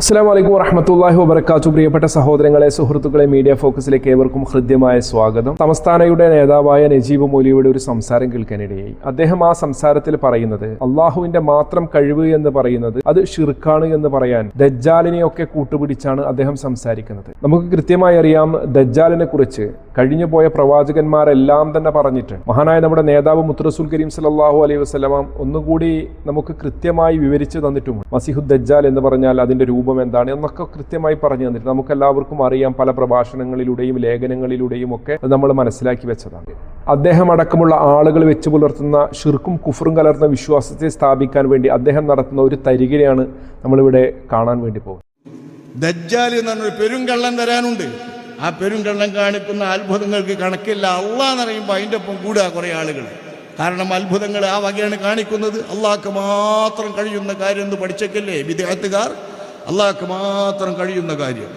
അസ്സാം വലൈക്കും വറഹമത്തല്ലാഹി വബർക്കാത്തു പ്രിയപ്പെട്ട സഹോദരങ്ങളെ സുഹൃത്തുക്കളെ മീഡിയ ഫോക്കസിലേക്ക് ഏവർക്കും ഹൃദ്യമായ സ്വാഗതം. സംസ്ഥാനയുടെ നേതാവായ നജീബ് മൗലിയുടെ ഒരു സംസാരം കേൾക്കാനിടയായി. അദ്ദേഹം ആ സംസാരത്തിൽ പറയുന്നത് അള്ളാഹുവിന്റെ മാത്രം കഴിവ് എന്ന് പറയുന്നത് അത് ഷിർക്കാണ് എന്ന് പറയാൻ ദജ്ജാലിനെയൊക്കെ കൂട്ടുപിടിച്ചാണ് അദ്ദേഹം സംസാരിക്കുന്നത്. നമുക്ക് കൃത്യമായി അറിയാം ദജ്ജാലിനെ കുറിച്ച് കഴിഞ്ഞു പോയ പ്രവാചകന്മാരെല്ലാം തന്നെ പറഞ്ഞിട്ടുണ്ട്. മഹാനായ നമ്മുടെ നേതാവ് മുത്തറസുൽ കരീം സലാഹു അലൈഹി വസ്ലമാം ഒന്നുകൂടി നമുക്ക് കൃത്യമായി വിവരിച്ചു തന്നിട്ടുമുണ്ട്. മസിഹുദ് ദജ്ജാൽ എന്ന് പറഞ്ഞാൽ അതിന്റെ രൂപം എന്താണ് എന്നൊക്കെ കൃത്യമായി പറഞ്ഞു തന്നിട്ട് നമുക്ക് എല്ലാവർക്കും അറിയാം പല പ്രഭാഷണങ്ങളിലൂടെയും ലേഖനങ്ങളിലൂടെയും ഒക്കെ നമ്മൾ മനസ്സിലാക്കി വെച്ചതാണ്. അദ്ദേഹം അടക്കമുള്ള ആളുകൾ വെച്ച് പുലർത്തുന്ന ഷിർക്കും കുഫറും കലർന്ന വിശ്വാസത്തെ സ്ഥാപിക്കാൻ വേണ്ടി അദ്ദേഹം നടത്തുന്ന ഒരു തരികിനെയാണ് നമ്മളിവിടെ കാണാൻ വേണ്ടി പോകുന്നത്. ദജ്ജാൽ എന്ന് പെരുങ്കള്ളൻ വരാനുണ്ട് ആ പെരുങ്കള്ളൻ കാണിക്കുന്ന അത്ഭുതങ്ങൾക്ക് കണക്കില്ല. അള്ളാന്ന് പറയുമ്പോൾ അതിന്റെ ഒപ്പം കൂടുക കുറേ ആളുകൾ കാരണം അത്ഭുതങ്ങൾ ആ വകയാണ് കാണിക്കുന്നത്. അള്ളാഹ്ക്ക് മാത്രം കഴിയുന്ന കാര്യം എന്ന് പഠിച്ചേക്കല്ലേ? വിദേഹത്തുകാർ അള്ളാഹ്ക്ക് മാത്രം കഴിയുന്ന കാര്യം.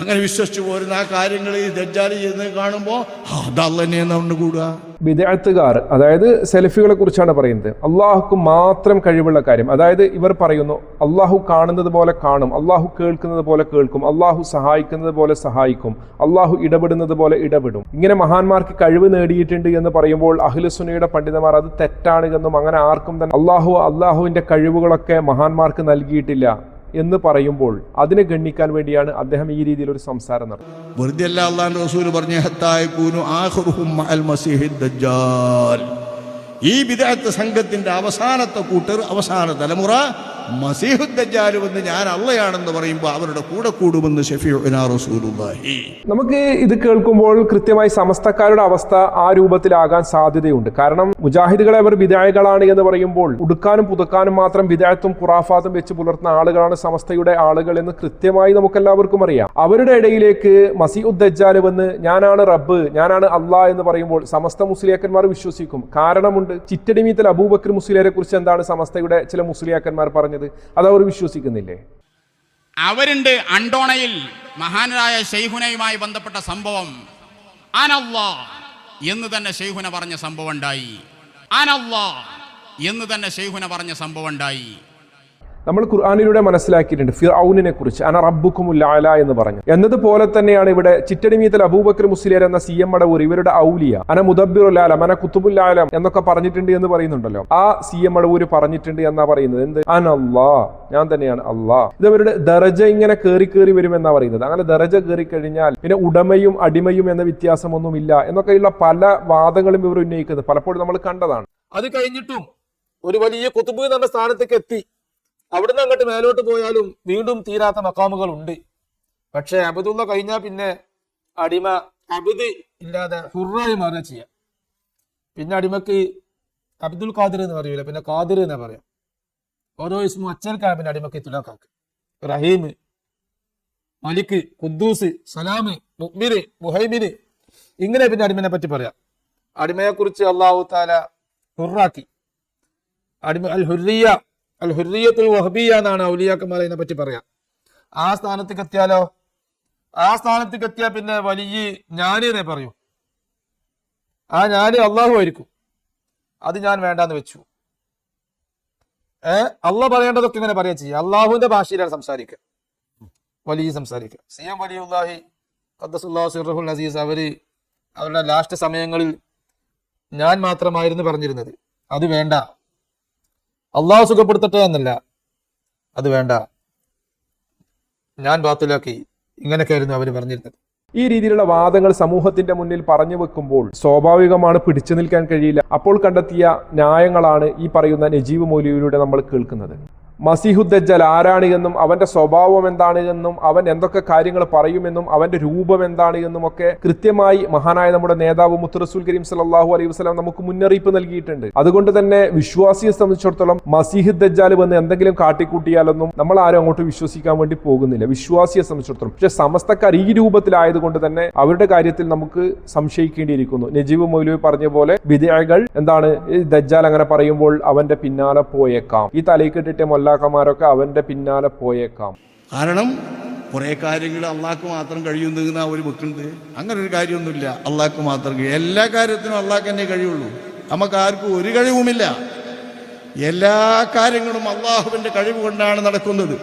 അങ്ങനെ വിശ്വസിച്ചു പോരുന്ന ആ കാര്യങ്ങൾ ഈ ദജ്ജാൽ ചെയ്യുന്നത് കാണുമ്പോൾ അതല്ല തന്നെ കൂടുക. വിദഗ്ധക്കാർ അതായത് സെൽഫികളെ കുറിച്ചാണ് പറയുന്നത്. അള്ളാഹുക്ക് മാത്രം കഴിവുള്ള കാര്യം. അതായത് ഇവർ പറയുന്നു അള്ളാഹു കാണുന്നത് പോലെ കാണും അള്ളാഹു കേൾക്കുന്നത് പോലെ കേൾക്കും അള്ളാഹു സഹായിക്കുന്നത് പോലെ സഹായിക്കും അള്ളാഹു ഇടപെടുന്നത് പോലെ ഇടപെടും. ഇങ്ങനെ മഹാന്മാർക്ക് കഴിവ് നേടിയിട്ടുണ്ട് എന്ന് പറയുമ്പോൾ അഖിലസുനയുടെ പണ്ഡിതന്മാർ അത് തെറ്റാണ് എന്നും അങ്ങനെ ആർക്കും തന്നെ അള്ളാഹു അള്ളാഹുവിന്റെ കഴിവുകളൊക്കെ മഹാന്മാർക്ക് നൽകിയിട്ടില്ല. എന്ന് പറയുമ്പോൾ അതിനെ ഗണ്ണിക്കാൻ വേണ്ടിയാണ് അദ്ദേഹം ഈ രീതിയിൽ ഒരു സംസാരം നടത്തുന്നത്. റസൂൽ പറഞ്ഞു ഈ വിദഗ്ധ സംഘത്തിന്റെ അവസാനത്തെ കൂട്ടർ അവസാന തലമുറ മസീഹു വന്ന് ഞാൻ അള്ളയാണെന്ന് പറയുമ്പോൾ അവരുടെ കൂടെ കൂടുമെന്ന് റസൂലുള്ളാഹി. നമുക്ക് ഇത് കേൾക്കുമ്പോൾ കൃത്യമായി സമസ്തക്കാരുടെ അവസ്ഥ ആ രൂപത്തിലാകാൻ സാധ്യതയുണ്ട്. കാരണം മുജാഹിദുകളെ അവർ വിധായകളാണ് എന്ന് പറയുമ്പോൾ ഉടുക്കാനും പുതുക്കാനും മാത്രം വിദായത്തും ഖുറാഫാത്തും വെച്ച് പുലർത്തുന്ന ആളുകളാണ് സമസ്തയുടെ ആളുകൾ എന്ന് കൃത്യമായി നമുക്കെല്ലാവർക്കും അറിയാം. അവരുടെ ഇടയിലേക്ക് മസീഉദ് ദജ്ജാൽ വന്ന് ഞാനാണ് റബ്ബ് ഞാനാണ് അള്ളാ എന്ന് പറയുമ്പോൾ സമസ്ത മുസ്ലിയാക്കന്മാർ വിശ്വസിക്കും. കാരണമുണ്ട് ചിറ്റടിമീത്തൽ അബൂബക്കർ മുസ്ലിയാരെ കുറിച്ച് എന്താണ് സമസ്തയുടെ ചില മുസ്ലിയാക്കന്മാർ പറഞ്ഞത്? അത് അവർ വിശ്വസിക്കുന്നില്ലേ? അവരുണ്ട് അണ്ടോണയിൽ മഹാനായ ഷെയ്ഹുനയുമായി ബന്ധപ്പെട്ട സംഭവം. അനല്ലാ എന്ന് തന്നെ ഷെയ്ഹുന പറഞ്ഞ സംഭവം ഉണ്ടായി. അനല്ലാ എന്ന് തന്നെ ഷെയ്ഹുന പറഞ്ഞ സംഭവം ഉണ്ടായി. നമ്മൾ ഖുർആാനിലൂടെ മനസ്സിലാക്കിയിട്ടുണ്ട് ഫിറൌനിനെ കുറിച്ച് അന റബ്ബുക്കുമുല്ല എന്ന് പറഞ്ഞു. എന്നതുപോലെ തന്നെയാണ് ഇവിടെ ചിറ്റടിമീത്തൽ അബൂബക്കർ മുസ്ലിയർ എന്ന സി എം മടവൂർ ഇവരുടെ ഔലിയ അന മുദബിറുലാലം അന കുത്തുബുല്ലാലം എന്നൊക്കെ പറഞ്ഞിട്ടുണ്ട് എന്ന് പറയുന്നുണ്ടല്ലോ. ആ സി എം മടവൂര് പറഞ്ഞിട്ടുണ്ട് എന്നാ പറയുന്നത്. എന്ത്? അനല്ലാ ഞാൻ തന്നെയാണ് അള്ളാ ഇത് അവരുടെ ദറജ ഇങ്ങനെ കയറി കയറി വരുമെന്നാ പറയുന്നത്. അങ്ങനെ ദറജ കയറി കഴിഞ്ഞാൽ പിന്നെ ഉടമയും അടിമയും എന്ന വ്യത്യാസമൊന്നുമില്ല എന്നൊക്കെയുള്ള പല വാദങ്ങളും ഇവർ ഉന്നയിക്കുന്നത്. പലപ്പോഴും നമ്മൾ കണ്ടതാണ്. അത് കഴിഞ്ഞിട്ടും ഒരു വലിയ കുത്തുബ് എന്ന സ്ഥാനത്തേക്ക് എത്തി. അവിടുന്ന് അങ്ങോട്ട് മേലോട്ട് പോയാലും വീണ്ടും തീരാത്ത മക്കാമുകൾ ഉണ്ട് പക്ഷെ അബദുള്ള കഴിഞ്ഞാൽ പിന്നെ അടിമ അബുദ് ഇല്ലാതെ ഹുറായി മാറുക ചെയ്യാം. പിന്നെ അടിമക്ക് അബ്ദുൽ ഖാദിർ എന്ന് പറയൂല പിന്നെ ഖാദിർ എന്നാ പറയാം. ഓരോ ഇസ്മും അച്ചൽക്കാ പിന്നെ അടിമക്ക് തുലാക്കാക്ക് റഹീം മലിക്ക് ഖുദ്ദൂസ് സലാമ് മുഹ്മിന് മുഹൈമിന് ഇങ്ങനെ പിന്നെ അടിമനെ പറ്റി പറയാം. അടിമയെ കുറിച്ച് അള്ളാഹു താല ഹുറാക്കി. അടിമ അൽ ഹുറിയ അൽ ഹുറിയത്തുൽ വഹബിയ എന്നാണ് ഔലിയാക്കന്മാർ അതിനെ പറ്റി പറയാ. ആ സ്ഥാനത്തേക്ക് എത്തിയാലോ? ആ സ്ഥാനത്തേക്ക് എത്തിയാൽ പിന്നെ വലിയ ഞാനേ പറയൂ. ആ ഞാൻ അള്ളാഹു ആയിരിക്കും. അത് ഞാൻ വേണ്ടാന്ന് വെച്ചു. ഏ? അള്ളാഹ് പറയേണ്ടതൊക്കെ ഇങ്ങനെ പറയാ ചെയ്യുക അള്ളാഹുവിന്റെ ഭാഷയിലാണ് സംസാരിക്കുക. വലിയ സംസാരിക്കുക. സി എം വലിയുല്ലാഹി ഖദ്ദസുല്ലാഹു സിർറഹുൽ അസീസ് അവർ അവരുടെ ലാസ്റ്റ് സമയങ്ങളിൽ ഞാൻ മാത്രമായിരുന്നു പറഞ്ഞിരുന്നത്. അത് വേണ്ട. അള്ളാഹു സുഖപ്പെടുത്തട്ടെ എന്നല്ല. അത് വേണ്ട. ഞാൻ ബാത്തിലാക്കി. ഇങ്ങനെയൊക്കെയായിരുന്നു അവർ പറഞ്ഞിരുന്നത്. ഈ രീതിയിലുള്ള വാദങ്ങൾ സമൂഹത്തിന്റെ മുന്നിൽ പറഞ്ഞു വെക്കുമ്പോൾ സ്വാഭാവികമാണ് പിടിച്ചു നിൽക്കാൻ കഴിയില്ല. അപ്പോൾ കണ്ടെത്തിയ ന്യായങ്ങളാണ് ഈ പറയുന്ന നജീബ് മൗലിയിലൂടെ നമ്മൾ കേൾക്കുന്നത്. മസിഹുദ്ദജ്ജൽ ആരാണ് എന്നും അവന്റെ സ്വഭാവം എന്താണ് എന്നും അവൻ എന്തൊക്കെ കാര്യങ്ങൾ പറയുമെന്നും അവന്റെ രൂപം എന്താണ് എന്നും ഒക്കെ കൃത്യമായി മഹാനായ നമ്മുടെ നേതാവ് മുത്തറസുൽ കരീം സലാഹു അലൈഹി വസ്ലാം നമുക്ക് മുന്നറിയിപ്പ് നൽകിയിട്ടുണ്ട്. അതുകൊണ്ട് തന്നെ വിശ്വാസിയെ സംബന്ധിച്ചിടത്തോളം മസീഹുദ് ദജ്ജാൽ വന്ന് എന്തെങ്കിലും കാട്ടിക്കൂട്ടിയാലൊന്നും നമ്മൾ ആരും അങ്ങോട്ട് വിശ്വസിക്കാൻ വേണ്ടി പോകുന്നില്ല. വിശ്വാസിയെ സംബന്ധിച്ചിടത്തോളം. പക്ഷെ സമസ്തക്കാർ ഈ രൂപത്തിലായതുകൊണ്ട് തന്നെ അവരുടെ കാര്യത്തിൽ നമുക്ക് സംശയിക്കേണ്ടിയിരിക്കുന്നു. നജീബ് മൗലവി പറഞ്ഞ പോലെ വിധേയകൾ എന്താണ് ദജ്ജാൽ അങ്ങനെ പറയുമ്പോൾ അവന്റെ പിന്നാലെ പോയേക്കാം. ഈ തലയിൽ കെട്ടിട്ട് മൊല്ലാക്കന്മാരൊക്കെ അവന്റെ പിന്നാലെ പോയേക്കാം. കാരണം കുറേ കാര്യങ്ങൾ അള്ളാഹ്ക്ക് മാത്രം കഴിയുന്ന അവർ വെക്കുന്നുണ്ട് അങ്ങനെ ഒരു കാര്യമൊന്നുമില്ല. അള്ളാഹ്ക്ക് മാത്രം എല്ലാ കാര്യത്തിനും അള്ളാഹ്ക്ക് തന്നെ കഴിയുള്ളൂ. നമുക്ക് ആർക്കും ഒരു കഴിവുമില്ല. എല്ലാ കാര്യങ്ങളും അള്ളാഹുവിന്റെ കഴിവ് കൊണ്ടാണ് നടക്കുന്നത്.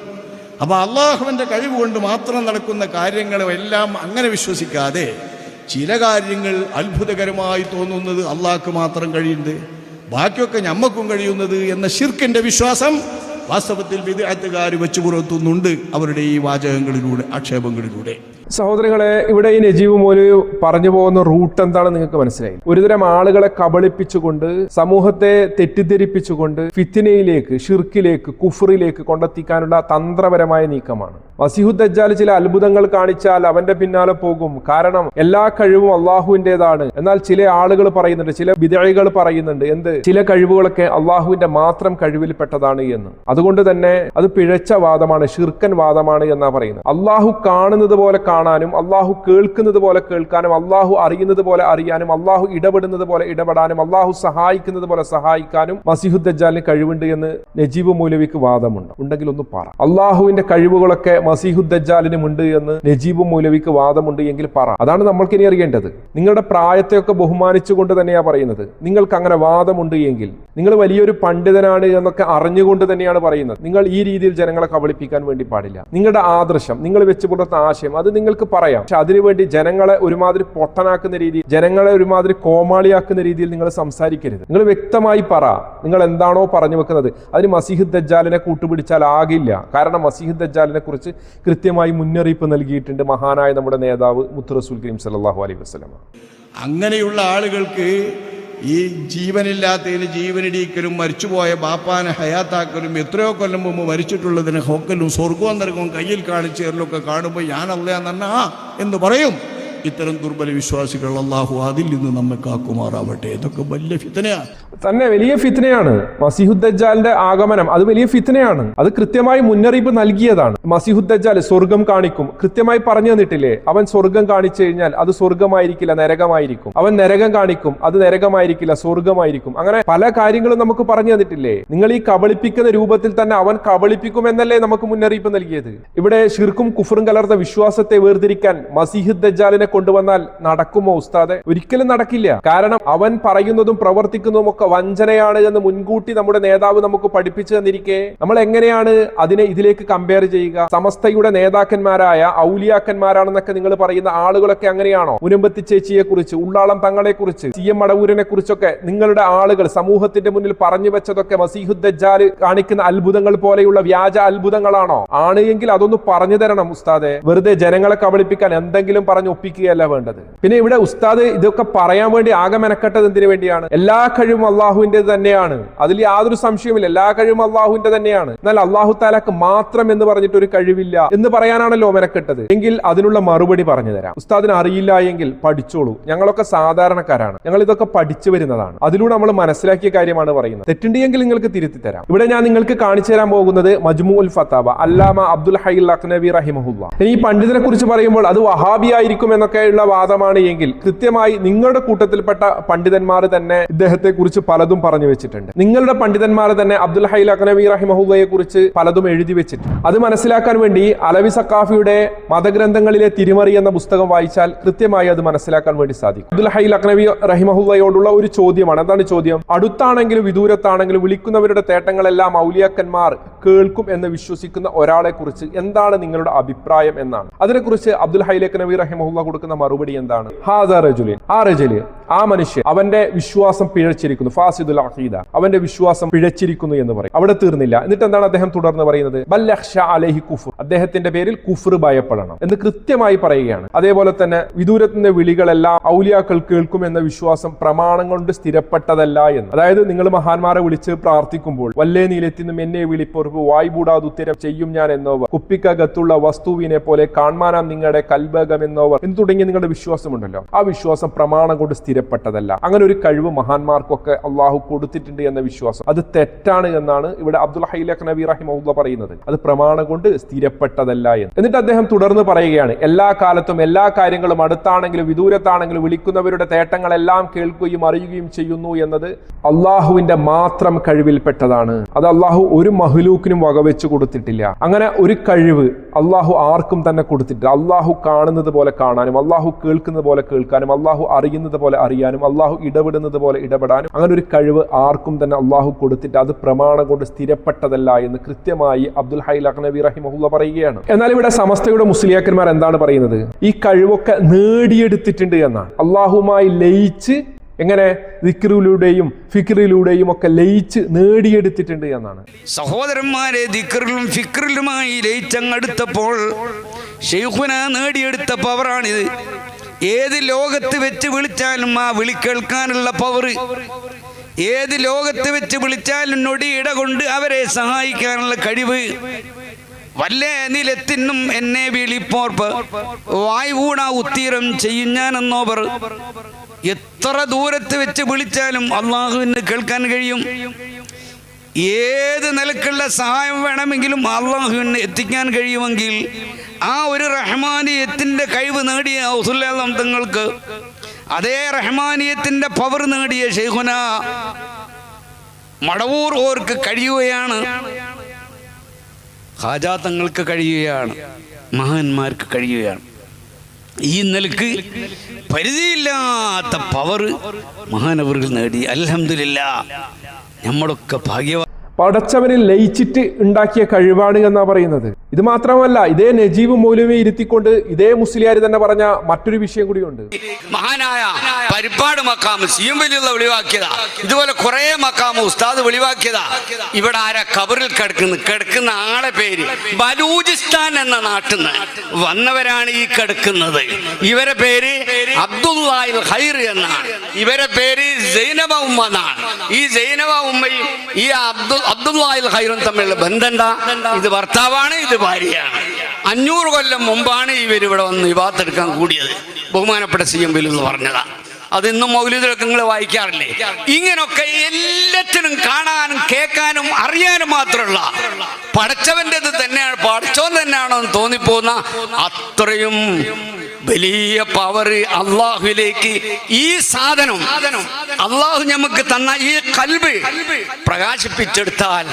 അപ്പോൾ അള്ളാഹുവിന്റെ കഴിവ് കൊണ്ട് മാത്രം നടക്കുന്ന കാര്യങ്ങളും എല്ലാം അങ്ങനെ വിശ്വസിക്കാതെ ചില കാര്യങ്ങൾ അത്ഭുതകരമായി തോന്നുന്നത് അള്ളാഹ്ക്ക് മാത്രം കഴിയുന്നത് ബാക്കിയൊക്കെ ഞമ്മക്കും കഴിയുന്നത് എന്ന ഷിർക്കിന്റെ വിശ്വാസം വാസ്തവത്തിൽ വിദഗ്ധക്കാർ വെച്ചു പുറത്തുന്നുണ്ട് അവരുടെ ഈ വാചകങ്ങളിലൂടെ ആക്ഷേപങ്ങളിലൂടെ. സഹോദരങ്ങളെ ഇവിടെ ഈ നജീബ് മോലി പറഞ്ഞു പോകുന്ന റൂട്ട് എന്താണെന്ന് നിങ്ങൾക്ക് മനസ്സിലായി. ഒരുതരം ആളുകളെ കബളിപ്പിച്ചുകൊണ്ട് സമൂഹത്തെ തെറ്റിദ്ധരിപ്പിച്ചുകൊണ്ട് ഫിത്തിനയിലേക്ക് ഷിർക്കിലേക്ക് കുഫറിലേക്ക് കൊണ്ടെത്തിക്കാനുള്ള തന്ത്രപരമായ നീക്കമാണ്. വസിഹുദ് ദജ്ജാൽ ചില അത്ഭുതങ്ങൾ കാണിച്ചാൽ അവന്റെ പിന്നാലെ പോകും. കാരണം എല്ലാ കഴിവും അള്ളാഹുവിന്റെതാണ് എന്നാൽ ചില ആളുകൾ പറയുന്നുണ്ട് ചില വിദഴികൾ പറയുന്നുണ്ട് എന്ത്? ചില കഴിവുകളൊക്കെ അള്ളാഹുവിന്റെ മാത്രം കഴിവിൽപ്പെട്ടതാണ് എന്ന്. അതുകൊണ്ട് തന്നെ അത് പിഴച്ച വാദമാണ് ഷിർക്കൻ വാദമാണ് എന്നാ പറയുന്നത്. അള്ളാഹു കാണുന്നത് പോലെ കാണാനും അള്ളാഹു കേൾക്കുന്നത് പോലെ കേൾക്കാനും അള്ളാഹു അറിയുന്നത് പോലെ അറിയാനും അള്ളാഹു ഇടപെടുന്നത് പോലെ ഇടപെടാനും അള്ളാഹു സഹായിക്കുന്നത് പോലെ സഹായിക്കാനും മസിഹുദ് ദജ്ജാലിന് കഴിവുണ്ട് എന്ന് നജീബ് മൗലവിക്ക് വാദമുണ്ട്. ഉണ്ടെങ്കിൽ ഒന്ന് പറ. അള്ളാഹുവിന്റെ കഴിവുകളൊക്കെ ഉണ്ട് എന്ന് നജീബ് മൗലവിക്ക് വാദമുണ്ട് എങ്കിൽ പറ. അതാണ് നമ്മൾക്ക് ഇനി അറിയേണ്ടത്. നിങ്ങളുടെ പ്രായത്തെയൊക്കെ ബഹുമാനിച്ചുകൊണ്ട് തന്നെയാ പറയുന്നത്. നിങ്ങൾക്ക് അങ്ങനെ വാദമുണ്ട് എങ്കിൽ. നിങ്ങൾ വലിയൊരു പണ്ഡിതനാണ് എന്നൊക്കെ അറിഞ്ഞുകൊണ്ട് തന്നെയാണ് പറയുന്നത്. നിങ്ങൾ ഈ രീതിയിൽ ജനങ്ങളെ കബളിപ്പിക്കാൻ വേണ്ടി പാടില്ല. നിങ്ങളുടെ ആദർശം നിങ്ങൾ വെച്ച് പുലർത്തുന്ന ആശയം അത് നിങ്ങൾക്ക് പറയാം. പക്ഷെ അതിനുവേണ്ടി ജനങ്ങളെ ഒരുമാതിരി പൊട്ടനാക്കുന്ന രീതിയിൽ ജനങ്ങളെ ഒരുമാതിരി കോമാളിയാക്കുന്ന രീതിയിൽ നിങ്ങൾ സംസാരിക്കരുത്. നിങ്ങൾ വ്യക്തമായി പറ നിങ്ങൾ എന്താണോ പറഞ്ഞു വെക്കുന്നത്. അതിന് മസീഹ് ദജ്ജാലിനെ കൂട്ടുപിടിച്ചാൽ ആകില്ല. കാരണം മസീഹ് കുറിച്ച് കൃത്യമായി മുന്നറിയിപ്പ് നൽകിയിട്ടുണ്ട് മഹാനായ നമ്മുടെ നേതാവ് മുത്തുറസുൽ കരീം സല്ലല്ലാഹു അലൈഹി വസല്ലമ അങ്ങനെയുള്ള ആളുകൾക്ക് ഈ ജീവനില്ലാത്തതിന് ജീവനിടിക്കലും മരിച്ചുപോയ ബാപ്പാനെ ഹയാത്താക്കലും എത്രയോ കൊല്ലം മുമ്പ് മരിച്ചിട്ടുള്ളതിന് ഹോക്കലും സ്വർഗവും നൽകും കയ്യിൽ കാണിച്ചേരലൊക്കെ കാണുമ്പോൾ ഞാൻ ആ എന്ന് പറയും. ഇത്തരം ദുർബല വിശ്വാസികൾ അള്ളാഹു അതിൽ നിന്ന് നമ്മെ കാക്കുമാറാവട്ടെ. ഇതൊക്കെ വലിയ ഫിത്തനയാണ് തന്നെ വലിയ ഫിത്തനയാണ് മസിഹുദ് ദജ്ജാലിന്റെ ആഗമനം അത് വലിയ ഫിത്തനയാണ് അത് കൃത്യമായി മുന്നറിയിപ്പ് നൽകിയതാണ്. മസിഹുദ് ദജ്ജാൽ സ്വർഗം കാണിക്കും. കൃത്യമായി പറഞ്ഞു തന്നിട്ടില്ലേ? അവൻ സ്വർഗം കാണിച്ചു കഴിഞ്ഞാൽ അത് സ്വർഗമായിരിക്കില്ല നരകമായിരിക്കും. അവൻ നരകം കാണിക്കും അത് നരകമായിരിക്കില്ല സ്വർഗമായിരിക്കും. അങ്ങനെ പല കാര്യങ്ങളും നമുക്ക് പറഞ്ഞു തന്നിട്ടില്ലേ? നിങ്ങൾ ഈ കബളിപ്പിക്കുന്ന രൂപത്തിൽ തന്നെ അവൻ കബളിപ്പിക്കും എന്നല്ലേ നമുക്ക് മുന്നറിയിപ്പ് നൽകിയത്? ഇവിടെ ഷിർക്കും കുഫറും കലർന്ന വിശ്വാസത്തെ വേർതിരിക്കാൻ മസിഹുദ് ദജ്ജാലിനെ കൊണ്ടുവന്നാൽ നടക്കുമോ ഉസ്താദെ? ഒരിക്കലും നടക്കില്ല. കാരണം അവൻ പറയുന്നതും പ്രവർത്തിക്കുന്നതും ഒക്കെ വഞ്ചനയാണ് എന്ന് മുൻകൂട്ടി നമ്മുടെ നേതാവ് നമുക്ക് പഠിപ്പിച്ചു തന്നിരിക്കെ. നമ്മൾ എങ്ങനെയാണ് അതിനെ ഇതിലേക്ക് കമ്പയർ ചെയ്യുക? സമസ്തയുടെ നേതാക്കന്മാരായ ഔലിയാക്കന്മാരാണെന്നൊക്കെ നിങ്ങൾ പറയുന്ന ആളുകളൊക്കെ അങ്ങനെയാണോ? മുനമ്പത്തി ചേച്ചിയെ കുറിച്ച് ഉള്ളാളം തങ്ങളെ കുറിച്ച് സി എം മടവൂരിനെ കുറിച്ചൊക്കെ നിങ്ങളുടെ ആളുകൾ സമൂഹത്തിന്റെ മുന്നിൽ പറഞ്ഞു വെച്ചതൊക്കെ മസീഹുദ്ദാൽ കാണിക്കുന്ന അത്ഭുതങ്ങൾ പോലെയുള്ള വ്യാജ അത്ഭുതങ്ങളാണോ? ആണ് എങ്കിൽ അതൊന്ന് പറഞ്ഞു തരണം ഉസ്താദെ. വെറുതെ ജനങ്ങളെ കബളിപ്പിക്കാൻ എന്തെങ്കിലും പറഞ്ഞ് ഒപ്പിക്കുകയല്ല വേണ്ടത്. പിന്നെ ഇവിടെ ഉസ്താദ് ഇതൊക്കെ പറയാൻ വേണ്ടി ആകെ മെനക്കെട്ടത് എന്തിനു വേണ്ടിയാണ്? എല്ലാ കഴിവും അള്ളാഹുവിന്റെ തന്നെയാണ്. അതിൽ യാതൊരു സംശയവുമില്ല. എല്ലാ കഴിവും അള്ളാഹുവിന്റെ തന്നെയാണ്. എന്നാൽ അള്ളാഹു താലാക്ക് മാത്രം എന്ന് പറഞ്ഞിട്ട് ഒരു കഴിവില്ല എന്ന് പറയാനാണല്ലോ മെനക്കെട്ടത്. എങ്കിൽ അതിനുള്ള മറുപടി പറഞ്ഞു തരാം. ഉസ്താദിന് അറിയില്ല എങ്കിൽ പഠിച്ചോളൂ. ഞങ്ങളൊക്കെ സാധാരണക്കാരാണ്. ഞങ്ങൾ ഇതൊക്കെ പഠിച്ചു വരുന്നതാണ്. അതിലൂടെ നമ്മൾ മനസ്സിലാക്കിയ കാര്യമാണ് പറയുന്നത്. തെറ്റുണ്ടെങ്കിൽ നിങ്ങൾക്ക് തിരുത്തി തരാം ഇവിടെ ഞാൻ നിങ്ങൾക്ക് കാണിച്ചു തരാൻ പോകുന്നത് മജ്മു ഉൽ ഫത്താബ അല്ലാമ അബ്ദുൽ ഹൈ അഖ്നബി റഹിമഹുല്ല. ഇനി ഈ പണ്ഡിതനെ കുറിച്ച് പറയുമ്പോൾ അത് വഹാബി ആയിരിക്കും എന്നൊക്കെയുള്ള വാദമാണ് എങ്കിൽ കൃത്യമായി നിങ്ങളുടെ കൂട്ടത്തിൽപ്പെട്ട പണ്ഡിതന്മാർ തന്നെ ഇദ്ദേഹത്തെ കുറിച്ച് പലതും പറഞ്ഞു വെച്ചിട്ടുണ്ട്. നിങ്ങളുടെ പണ്ഡിതന്മാർ തന്നെ അബ്ദുൽ ഹൈൽ അഖ്നബി റഹിമഹുല്ലയെ കുറിച്ച് പലതും എഴുതി വെച്ചിട്ടുണ്ട്. അത് മനസ്സിലാക്കാൻ വേണ്ടി അലവി സക്കാഫിയുടെ മതഗ്രന്ഥങ്ങളിലെ തിരിമറി എന്ന പുസ്തകം വായിച്ചാൽ കൃത്യമായി അത് മനസ്സിലാക്കാൻ വേണ്ടി സാധിക്കും. അബ്ദുൽ ഹൈൽ അഖ്നബി റഹിമഹുല്ലയോടുള്ള ഒരു ചോദ്യമാണ്. എന്താണ് ചോദ്യം? അടുത്താണെങ്കിലും വിദൂരത്താണെങ്കിലും വിളിക്കുന്നവരുടെ തേട്ടങ്ങളെല്ലാം മൗലിയാക്കന്മാർ കേൾക്കും എന്ന് വിശ്വസിക്കുന്ന ഒരാളെ കുറിച്ച് എന്താണ് നിങ്ങളുടെ അഭിപ്രായം എന്നാണ്. അതിനെക്കുറിച്ച് അബ്ദുൽ ഹൈലേഖ് നബി റഹിമഹുല്ല കൊടുക്കുന്ന മറുപടി എന്താണ്? ഹാദ റജുലിൻ. ആ റജുൽ ആ മനുഷ്യൻ അവന്റെ വിശ്വാസം പിഴച്ചിരിക്കുന്നു. ഫാസിദുൽ അഖീദ. അവന്റെ വിശ്വാസം പിഴച്ചിരിക്കുന്നു എന്ന് പറയും. അവിടെ തീർന്നില്ല. എന്നിട്ട് എന്താണ് അദ്ദേഹം തുടർന്ന് പറയുന്നത്? കുഫർ. അദ്ദേഹത്തിന്റെ പേരിൽ കുഫർ ഭയപ്പെടണം എന്ന് കൃത്യമായി പറയുകയാണ്. അതേപോലെ തന്നെ വിദൂരത്തിന്റെ വിളികളെല്ലാം ഔലിയാക്കൾ കേൾക്കും എന്ന വിശ്വാസം പ്രമാണം കൊണ്ട് സ്ഥിരപ്പെട്ടതല്ല എന്ന്. അതായത് നിങ്ങൾ മഹാന്മാരെ വിളിച്ച് പ്രാർത്ഥിക്കുമ്പോൾ വല്ലേ നീലെത്തിന്നും എന്നെ വിളിപ്പൊറുപ്പ് വായ്പൂടാതെ ഉത്തരം ചെയ്യും ഞാൻ എന്നോവർ. കുപ്പിക്കകത്തുള്ള വസ്തുവിനെ പോലെ കാൺമാനാം നിങ്ങളുടെ കൽബകം എന്നോവർ. എന്ന് തുടങ്ങിയ നിങ്ങളുടെ വിശ്വാസമുണ്ടല്ലോ. ആ വിശ്വാസം പ്രമാണം കൊണ്ട് സ്ഥിരപ്പെട്ടതല്ല. അങ്ങനെ ഒരു കഴിവ് മഹാന്മാർക്കൊക്കെ അള്ളാഹു കൊടുത്തിട്ടുണ്ട് എന്ന വിശ്വാസം. അത് തെറ്റാണ് എന്നാണ് ഇവിടെ അബ്ദുൽ ഹൈലഖ് നബി റഹിമുല്ല പറയുന്നത്. അത് പ്രമാണം കൊണ്ട് സ്ഥിരപ്പെട്ടതല്ല എന്ന്. എന്നിട്ട് അദ്ദേഹം തുടർന്ന് പറയുകയാണ് എല്ലാ കാലത്തും എല്ലാ കാര്യങ്ങളും അടുത്താണെങ്കിലും വിദൂരത്താണെങ്കിലും വിളിക്കുന്നവരുടെ തേട്ടങ്ങളെല്ലാം കേൾക്കുകയും അറിയുകയും ചെയ്യുന്നു എന്നത് അള്ളാഹുവിന്റെ മാത്രം കഴിവിൽപ്പെട്ടതാണ്. അത് അള്ളാഹു ഒരു മഹ്ലൂക്കിനും വകവെച്ച് കൊടുത്തിട്ടില്ല. അങ്ങനെ ഒരു കഴിവ് അള്ളാഹു ആർക്കും തന്നെ കൊടുത്തിട്ടില്ല. അള്ളാഹു കാണുന്നത് പോലെ കാണാനും അള്ളാഹു കേൾക്കുന്നത് പോലെ കേൾക്കാനും അള്ളാഹു അറിയുന്നത് പോലെ അറിയാനും അള്ളാഹു ഇടപെടുന്നത് പോലെ ഇടപെടാനും അങ്ങനെ ഒരു കഴിവ് ആർക്കും തന്നെ അള്ളാഹു കൊടുത്തിട്ട് അത് പ്രമാണം കൊണ്ട് സ്ഥിരപ്പെട്ടതല്ല എന്ന് കൃത്യമായി അബ്ദുൽ ഹൈ ലഖ്നബി റഹിമഹുല്ല പറയുകയാണ്. എന്നാൽ ഇവിടെ സമസ്തയുടെ മുസ്ലിയാക്കന്മാർ എന്താണ് പറയുന്നത്? ഈ കഴിവൊക്കെ നേടിയെടുത്തിട്ടുണ്ട് എന്നാണ്. അള്ളാഹുമായി ലയിച്ച് എങ്ങനെ ദിക്റിലൂടെയും ഫിക്റിലൂടെയും ഒക്കെ ലയിച്ച് നേടിയെടുത്തിട്ടുണ്ട് എന്നാണ്. സഹോദരന്മാരെ ദിക്കറിലും ഫിക്റിലുമായി ലയിച്ചങ്ങെടുത്തപ്പോൾ ഷെയ്ഖുന നേടിയെടുത്ത പവറാണിത് ഏത് ലോകത്ത് വെച്ച് വിളിച്ചാലും ആ വിളി കേൾക്കാനുള്ള പവർ ഏത് ലോകത്ത് വെച്ച് വിളിച്ചാലും നൊടിയിട കൊണ്ട് അവരെ സഹായിക്കാനുള്ള കഴിവ്. വല്ല നിലത്തിനും എന്നെ വിളിപ്പോർപ്പ്. വായുകൂട ഉത്തീരം ചെയ്യും ഞാനെന്നോവർ. എത്ര ദൂരത്ത് വെച്ച് വിളിച്ചാലും അള്ളാഹുവിന് കേൾക്കാൻ കഴിയും. ഏത് നിലക്കുള്ള സഹായം വേണമെങ്കിലും അള്ളാഹുവിന് എത്തിക്കാൻ കഴിയുമെങ്കിൽ ആ ഒരു റഹ്മാനിയത്തിന്റെ കഴിവ് നേടിയ ഔസുല്ലാം തങ്ങൾക്ക് അതേ റഹ്മാനിയത്തിന്റെ പവർ നേടിയ ഷെയ്ഖുന മടവൂർ ഓർക്ക് കഴിയുകയാണ്. ഹാജാത്തങ്ങൾക്ക് കഴിയുകയാണ്. മഹാന്മാർക്ക് കഴിയുകയാണ്. ഈ നിലയ്ക്ക് പരിധിയില്ലാത്ത പവർ മഹാനവറുകൾ നേടി. അലഹമില്ല നമ്മളൊക്കെ ഭാഗ്യവാ പടച്ചവനിൽ ലയിച്ചിട്ട് ഉണ്ടാക്കിയ കഴിവാണ് എന്നാ പറയുന്നത്. ഇത് മാത്രമല്ല ഇതേ നജീബ് മൗലവി ഇരുത്തിക്കൊണ്ട് ഇതേ മുസ്ലിയാർ തന്നെ പറഞ്ഞ മറ്റൊരു വിഷയം കൂടിയുണ്ട്. മഹാനായ പരിപ്പാട് മക്കാമ് സിയും വലിയുള്ള വെളിവാക്കിയതാ. ഇതുപോലെ കുറെ മക്കാമ് ഉസ്താദ് വെളിവാക്കിയതാ. ഇവിടെ ആരാ കബറിൽ കിടക്കുന്നു? കിടക്കുന്ന ആളെ പേര് ബലൂചിസ്ഥാൻ എന്ന നാട്ടിൽ നിന്ന് വന്നവരാണ് ഈ കിടക്കുന്നത്. ഇവരെ പേര് അബ്ദുല്ലാഹിൽ ഖൈർ എന്നാണ്. ഇവരെ പേര് സൈനബ ഉമ്മ എന്നാണ്. ഈ സൈനബ ഉമ്മയും ഈ അബ്ദുൽ അബ്ദുല്ലാഹിൽ ഹൈറും തമ്മിലുള്ള ബന്ധം എന്താ? ഇത് ഭർത്താവാണ് ഇത് ഭാര്യയാണ് അഞ്ഞൂറ് കൊല്ലം മുമ്പാണ് ഇവരിവിടെ വന്ന് വിവാഹത്തെടുക്കാൻ കൂടിയത്. ബഹുമാനപ്പെട്ട സി എം എന്ന് പറഞ്ഞതാ. അത് ഇന്നും മൗലികളൊക്കെ നിങ്ങൾ വായിക്കാറില്ലേ? ഇങ്ങനൊക്കെ എല്ലാത്തിനും കാണാനും കേൾക്കാനും അറിയാനും മാത്രമുള്ള പടച്ചവന്റെത് തന്നെയാണ് പടച്ചോൻ തന്നെയാണോ എന്ന് തോന്നിപ്പോകുന്ന അത്രയും വലിയ പവർ അള്ളാഹുലേക്ക് ഈ സാധനം അള്ളാഹു നമുക്ക് തന്ന ഈ കൽബ് പ്രകാശിപ്പിച്ചെടുത്താൽ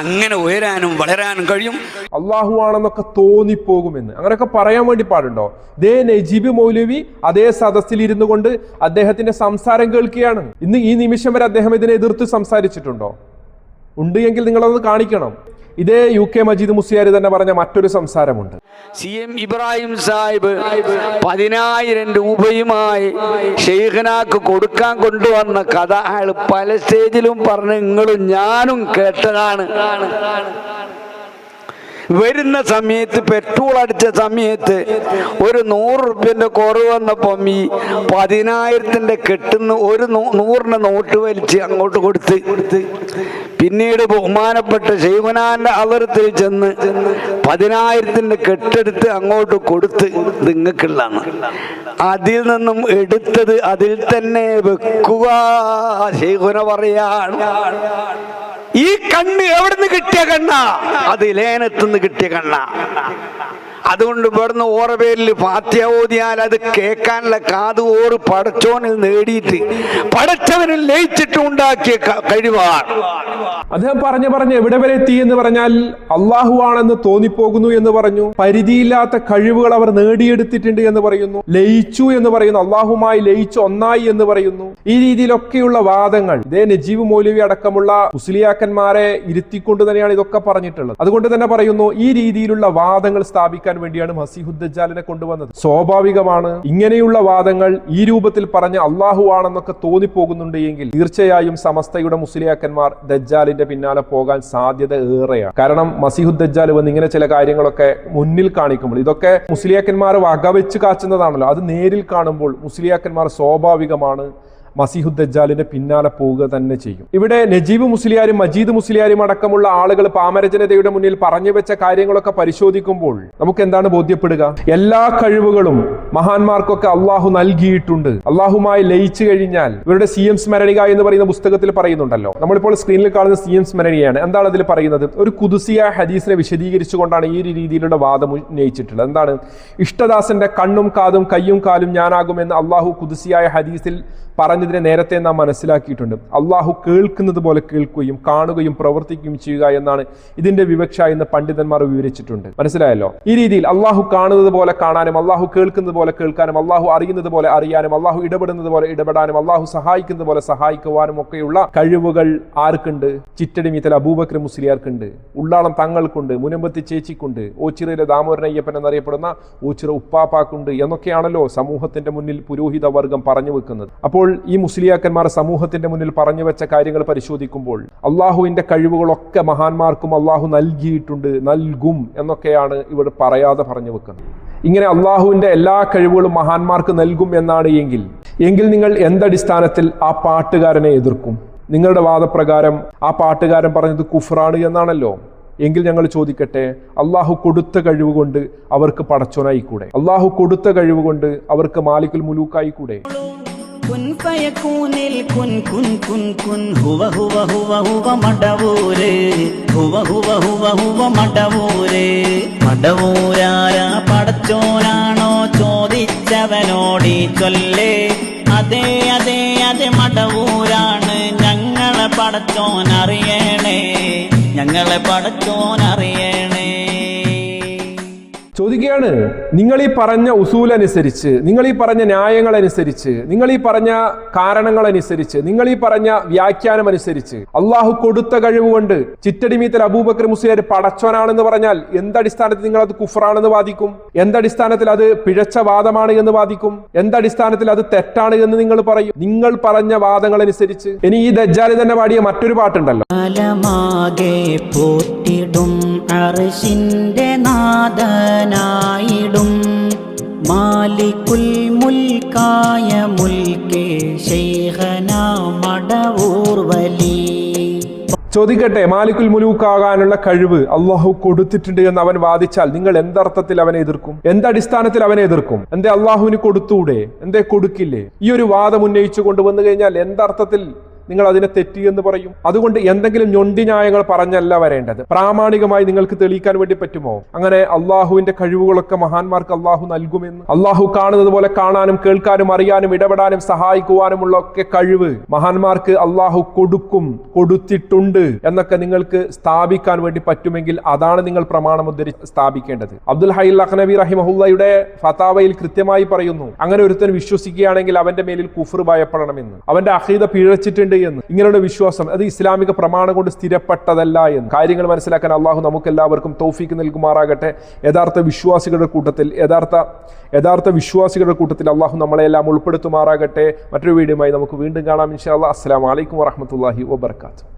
അങ്ങനെ ഉയരാനും വളരാനും കഴിയും. അള്ളാഹു ആണെന്നൊക്കെ തോന്നിപ്പോകുമെന്ന്. അങ്ങനെയൊക്കെ പറയാൻ വേണ്ടി പാടുണ്ടോ? ദേ നജീബ് മൗലവി അതേ സദസ്സിൽ ഇരുന്നു കൊണ്ട് അദ്ദേഹത്തിന്റെ സംസാരം കേൾക്കുകയാണ്. ഇന്ന് ഈ നിമിഷം വരെ അദ്ദേഹം ഇതിനെ എതിർത്ത് സംസാരിച്ചിട്ടുണ്ടോ? ഉണ്ട് എങ്കിൽ നിങ്ങളത് കാണിക്കണം. ഇതേ യു കെ മജീദ് മുസ്ലിയാർ തന്നെ പറഞ്ഞ മറ്റൊരു സംസാരമുണ്ട്. സി എം ഇബ്രാഹിം സാഹിബ് പതിനായിരം രൂപയുമായി ഷെയ്ഖനാക്ക് കൊടുക്കാൻ കൊണ്ടുവന്ന കഥ അയാൾ പല സ്റ്റേജിലും പറഞ്ഞ് നിങ്ങളും ഞാനും കേട്ടതാണ്. വരുന്ന സമയത്ത് പെട്രോൾ അടിച്ച സമയത്ത് ഒരു നൂറ് റുപ്യന്റെ കുറവ് വന്നപ്പം ഈ പതിനായിരത്തിന്റെ കെട്ടുന്ന ഒരു നൂറിന്റെ നോട്ട് വലിച്ച് അങ്ങോട്ട് കൊടുത്ത് പിന്നീട് ബഹുമാനപ്പെട്ട ശൈവനാന്റെ അവരത്തിൽ ചെന്ന് പതിനായിരത്തിന്റെ കെട്ടെടുത്ത് അങ്ങോട്ട് കൊടുത്ത് നിങ്ങൾക്കുള്ളതാണ്. അതിൽ നിന്നും എടുത്തത് അതിൽ തന്നെ വെക്കുക ശൈവന പറയാണ്. ഈ കണ്ണ് എവിടുന്ന് കിട്ടിയ കണ്ണ? അത് ലേനത്തുനിന്ന് കിട്ടിയ കണ്ണ. അതുകൊണ്ട് ഇവിടുന്ന് ഓറ പേരിൽ ഫാത്യ അത് കേൾക്കാനുള്ള കാത് ഓറ് പടച്ചോനിൽ നേടിയിട്ട് പടച്ചവനിൽ ലയിച്ചിട്ട് ഉണ്ടാക്കിയ കഴിവാണ്. അദ്ദേഹം പറഞ്ഞു പറഞ്ഞു എവിടെ വരെ എത്തി എന്ന് പറഞ്ഞാൽ അള്ളാഹു ആണെന്ന് തോന്നിപ്പോകുന്നു എന്ന് പറഞ്ഞു. പരിധിയില്ലാത്ത കഴിവുകൾ അവർ നേടിയെടുത്തിട്ടുണ്ട് എന്ന് പറയുന്നു. ലയിച്ചു എന്ന് പറയുന്നു. അള്ളാഹുമായി ലയിച്ചു ഒന്നായി എന്ന് പറയുന്നു. ഈ രീതിയിലൊക്കെയുള്ള വാദങ്ങൾ ഇതേ നജീബ് മൗലവി അടക്കമുള്ള മുസ്ലിയാക്കന്മാരെ ഇരുത്തിക്കൊണ്ട് തന്നെയാണ് ഇതൊക്കെ പറഞ്ഞിട്ടുള്ളത്. അതുകൊണ്ട് തന്നെ പറയുന്നു ഈ രീതിയിലുള്ള വാദങ്ങൾ സ്ഥാപിക്കാൻ വേണ്ടിയാണ് മസീഹുദ്ദജാലിനെ കൊണ്ടുവന്നത്. സ്വാഭാവികമാണ് ഇങ്ങനെയുള്ള വാദങ്ങൾ ഈ രൂപത്തിൽ പറഞ്ഞ അള്ളാഹു ആണെന്നൊക്കെ തോന്നിപ്പോകുന്നുണ്ട് എങ്കിൽ തീർച്ചയായും സമസ്തയുടെ മുസ്ലിയാക്കന്മാർ ദജ്ജാലിന്റെ പിന്നാലെ പോകാൻ സാധ്യത ഏറെയാണ്. കാരണം മസിഹുദ്ദാൽ വന്ന് ഇങ്ങനെ ചില കാര്യങ്ങളൊക്കെ മുന്നിൽ കാണിക്കുമ്പോൾ ഇതൊക്കെ മുസ്ലിയാക്കന്മാർ വകവെച്ച് കാച്ചുന്നതാണല്ലോ. അത് നേരിൽ കാണുമ്പോൾ മുസ്ലിയാക്കന്മാർ സ്വാഭാവികമാണ് മസീഹുദ് ദജ്ജാലിന്റെ പിന്നാലെ പോവുക തന്നെ ചെയ്യും. ഇവിടെ നജീബ് മുസ്ലിയാരും മജീദ് മുസ്ലിയാരും അടക്കമുള്ള ആളുകൾ പാമരജനതയുടെ മുന്നിൽ പറഞ്ഞു വെച്ച കാര്യങ്ങളൊക്കെ പരിശോധിക്കുമ്പോൾ നമുക്ക് എന്താണ് ബോധ്യപ്പെടുക? എല്ലാ കഴിവുകളും മഹാന്മാർക്കൊക്കെ അള്ളാഹു നൽകിയിട്ടുണ്ട്. അള്ളാഹുമായി ലയിച്ചു കഴിഞ്ഞാൽ ഇവരുടെ സി എം സ്മരണിക എന്ന് പറയുന്ന പുസ്തകത്തിൽ പറയുന്നുണ്ടല്ലോ. നമ്മളിപ്പോൾ സ്ക്രീനിൽ കാണുന്ന സി എം സ്മരണിയാണ്. എന്താണ് അതിൽ പറയുന്നത്? ഒരു കുതുസിയ ഹദീസിനെ വിശദീകരിച്ചുകൊണ്ടാണ് ഈ ഒരു രീതിയിലുള്ള വാദം ഉന്നയിച്ചിട്ടുള്ളത്. എന്താണ്? ഇഷ്ടദാസന്റെ കണ്ണും കാതും കയ്യും കാലും ഞാനാകുമെന്ന് അള്ളാഹു കുതുസിയായ ഹദീസിൽ പറഞ്ഞതിനെ നേരത്തെ നാം മനസ്സിലാക്കിയിട്ടുണ്ട്. അള്ളാഹു കേൾക്കുന്നത് പോലെ കേൾക്കുകയും കാണുകയും പ്രവർത്തിക്കുകയും ചെയ്യുക എന്നാണ് ഇതിന്റെ വിവക്ഷ എന്ന് പണ്ഡിതന്മാർ വിവരിച്ചിട്ടുണ്ട്. മനസ്സിലായല്ലോ? ഈ രീതിയിൽ അള്ളാഹു കാണുന്നത് പോലെ കാണാനും അള്ളാഹു കേൾക്കുന്നത് പോലെ കേൾക്കാനും അള്ളാഹു അറിയുന്നത് പോലെ അറിയാനും അള്ളാഹു ഇടപെടുന്നത് പോലെ ഇടപെടാനും അള്ളാഹു സഹായിക്കുന്നത് പോലെ സഹായിക്കുവാനും ഒക്കെയുള്ള കഴിവുകൾ ആർക്കുണ്ട്? ചിറ്റടി മീത്തൽ അബൂബക്കർ മുസ്ലിയാർക്കുണ്ട്. ഉള്ളാളം തങ്ങൾക്കുണ്ട്. മുനമ്പത്തി ചേച്ചിക്കുണ്ട്. ഓച്ചിറയിലെ ദാമോരൻ അയ്യപ്പൻ എന്നറിയപ്പെടുന്ന ഓച്ചിറ ഉപ്പാപ്പാക്കുണ്ട് എന്നൊക്കെയാണല്ലോ സമൂഹത്തിന്റെ മുന്നിൽ പുരോഹിത വർഗം പറഞ്ഞു വെക്കുന്നത്. അപ്പോൾ ഈ മുസ്ലിയാക്കന്മാർ സമൂഹത്തിന്റെ മുന്നിൽ പറഞ്ഞു വെച്ച കാര്യങ്ങൾ പരിശോധിക്കുമ്പോൾ അള്ളാഹുവിന്റെ കഴിവുകളൊക്കെ മഹാന്മാർക്കും അള്ളാഹു നൽകിയിട്ടുണ്ട് നൽകും എന്നൊക്കെയാണ് ഇവിടെ പറയാതെ പറഞ്ഞു വെക്കുന്നത്. ഇങ്ങനെ അള്ളാഹുവിന്റെ എല്ലാ കഴിവുകളും മഹാന്മാർക്ക് നൽകും എന്നാണ് എങ്കിൽ എങ്കിൽ നിങ്ങൾ എന്തടിസ്ഥാനത്തിൽ ആ പാട്ടുകാരനെ എതിർക്കും? നിങ്ങളുടെ വാദപ്രകാരം ആ പാട്ടുകാരൻ പറഞ്ഞത് കുഫ്രാണ് എന്നാണല്ലോ. എങ്കിൽ ഞങ്ങൾ ചോദിക്കട്ടെ അള്ളാഹു കൊടുത്ത കഴിവ് കൊണ്ട് അവർക്ക് പടച്ചോനായിക്കൂടെ? അള്ളാഹു കൊടുത്ത കഴിവ് കൊണ്ട് അവർക്ക് മാലിക്കുൽ മുലൂക്കായിക്കൂടെ? കുൻ ഫയകൂനിൽ കുൻ കുൻ കുൻ കുൻ ഹുവ ഹുവ ഹുവ ഹുവ മടവൂര്. ഹുവ ഹുവ ഹുവ ഹുവ മടവൂര്. മടവൂരാര പടച്ചോനാണോ ചോദിച്ചവനോടി ചൊല്ലേ. അതെ അതെ അതെ മടവൂരാണ് ഞങ്ങളെ പടച്ചോൻ അറിയണേ ഞങ്ങളെ പടച്ചോൻ അറിയണേ ചോദിക്കുകയാണ് നിങ്ങൾ ഈ പറഞ്ഞ ഉസൂലനുസരിച്ച് നിങ്ങൾ ഈ പറഞ്ഞ ന്യായങ്ങൾ അനുസരിച്ച് നിങ്ങൾ ഈ പറഞ്ഞ കാരണങ്ങൾ അനുസരിച്ച് നിങ്ങൾ ഈ പറഞ്ഞ വ്യാഖ്യാനം അനുസരിച്ച് അള്ളാഹു കൊടുത്ത കഴിവ് കൊണ്ട് ചിറ്റടിമീത്തൽ അബൂബക്കർ മുസ്ലിയാർ പടച്ചോനാണെന്ന് പറഞ്ഞാൽ എന്തടിസ്ഥാനത്തിൽ നിങ്ങൾ അത് കുഫറാണെന്ന് വാദിക്കും? എന്തടിസ്ഥാനത്തിൽ അത് പിഴച്ച വാദമാണ് എന്ന് വാദിക്കും? എന്തടിസ്ഥാനത്തിൽ അത് തെറ്റാണ് എന്ന് നിങ്ങൾ പറയും? നിങ്ങൾ പറഞ്ഞ വാദങ്ങൾ അനുസരിച്ച് ഇനി ഈ ദജ്ജാലി തന്നെ പാടിയ മറ്റൊരു പാട്ടുണ്ടല്ലോ. പോറ്റിടും അർശിന്റെ നാഥനായിടും മാലിക്കുൽ മുൽക്കായ മുൽക്കേ ശൈഖന വലി. ചോദിക്കട്ടെ മാലിക്കുൽ മുലൂക്കാകാനുള്ള കഴിവ് അള്ളാഹു കൊടുത്തിട്ടുണ്ട് എന്ന് അവൻ വാദിച്ചാൽ നിങ്ങൾ എന്തർത്ഥത്തിൽ അവനെ എതിർക്കും? എന്തടിസ്ഥാനത്തിൽ അവനെ എതിർക്കും? എന്തേ അള്ളാഹുവിന് കൊടുത്തൂടെ? എന്തേ കൊടുക്കില്ലേ? ഈ ഒരു വാദം ഉന്നയിച്ചു കൊണ്ടുവന്നു കഴിഞ്ഞാൽ എന്തർത്ഥത്തിൽ നിങ്ങൾ അതിനെ തെറ്റി എന്ന് പറയും. അതുകൊണ്ട് എന്തെങ്കിലും ഞൊണ്ടി ന്യായങ്ങൾ പറഞ്ഞല്ല വരേണ്ടത്. പ്രാമാണികമായി നിങ്ങൾക്ക് തെളിയിക്കാൻ വേണ്ടി പറ്റുമോ? അങ്ങനെ അള്ളാഹുവിന്റെ കഴിവുകളൊക്കെ മഹാന്മാർക്ക് അള്ളാഹു നൽകുമെന്ന്. അള്ളാഹു കാണുന്നത് പോലെ കാണാനും കേൾക്കാനും അറിയാനും ഇടപെടാനും സഹായിക്കുവാനുമുള്ള ഒക്കെ കഴിവ് മഹാന്മാർക്ക് അള്ളാഹു കൊടുക്കും കൊടുത്തിട്ടുണ്ട് എന്നൊക്കെ നിങ്ങൾക്ക് സ്ഥാപിക്കാൻ വേണ്ടി പറ്റുമെങ്കിൽ അതാണ് നിങ്ങൾ പ്രമാണം ഉദ്ധരിച്ച് സ്ഥാപിക്കേണ്ടത്. അബ്ദുൽ ഹൈ അഖ്നബി റഹിമഹുല്ലയുടെ ഫതാവയിൽ കൃത്യമായി പറയുന്നു അങ്ങനെ ഒരുത്തൻ വിശ്വസിക്കുകയാണെങ്കിൽ അവന്റെ മേലിൽ കുഫർ ഭയപ്പെടണമെന്ന്. അവന്റെ അഹീത പിഴച്ചിട്ടുണ്ട് എന്ന്. ഇങ്ങനെയുള്ള വിശ്വാസം അത് ഇസ്ലാമിക പ്രമാണം കൊണ്ട് സ്ഥിരപ്പെട്ടതല്ല എന്ന്. കാര്യങ്ങൾ മനസ്സിലാക്കാൻ അള്ളാഹു നമുക്ക് എല്ലാവർക്കും തോഫിക്ക് നൽകുമാറാകട്ടെ. യഥാർത്ഥ വിശ്വാസികളുടെ കൂട്ടത്തിൽ യഥാർത്ഥ യഥാർത്ഥ വിശ്വാസികളുടെ കൂട്ടത്തിൽ അള്ളാഹു നമ്മളെല്ലാം ഉൾപ്പെടുത്തുമാറാകട്ടെ. മറ്റൊരു വീഡിയോയുമായി നമുക്ക് വീണ്ടും കാണാം. ഇൻഷാ അല്ലാ അസ്സലാമു അലൈക്കും വറഹ്മത്തുള്ളാഹി വബർക്കാത്തു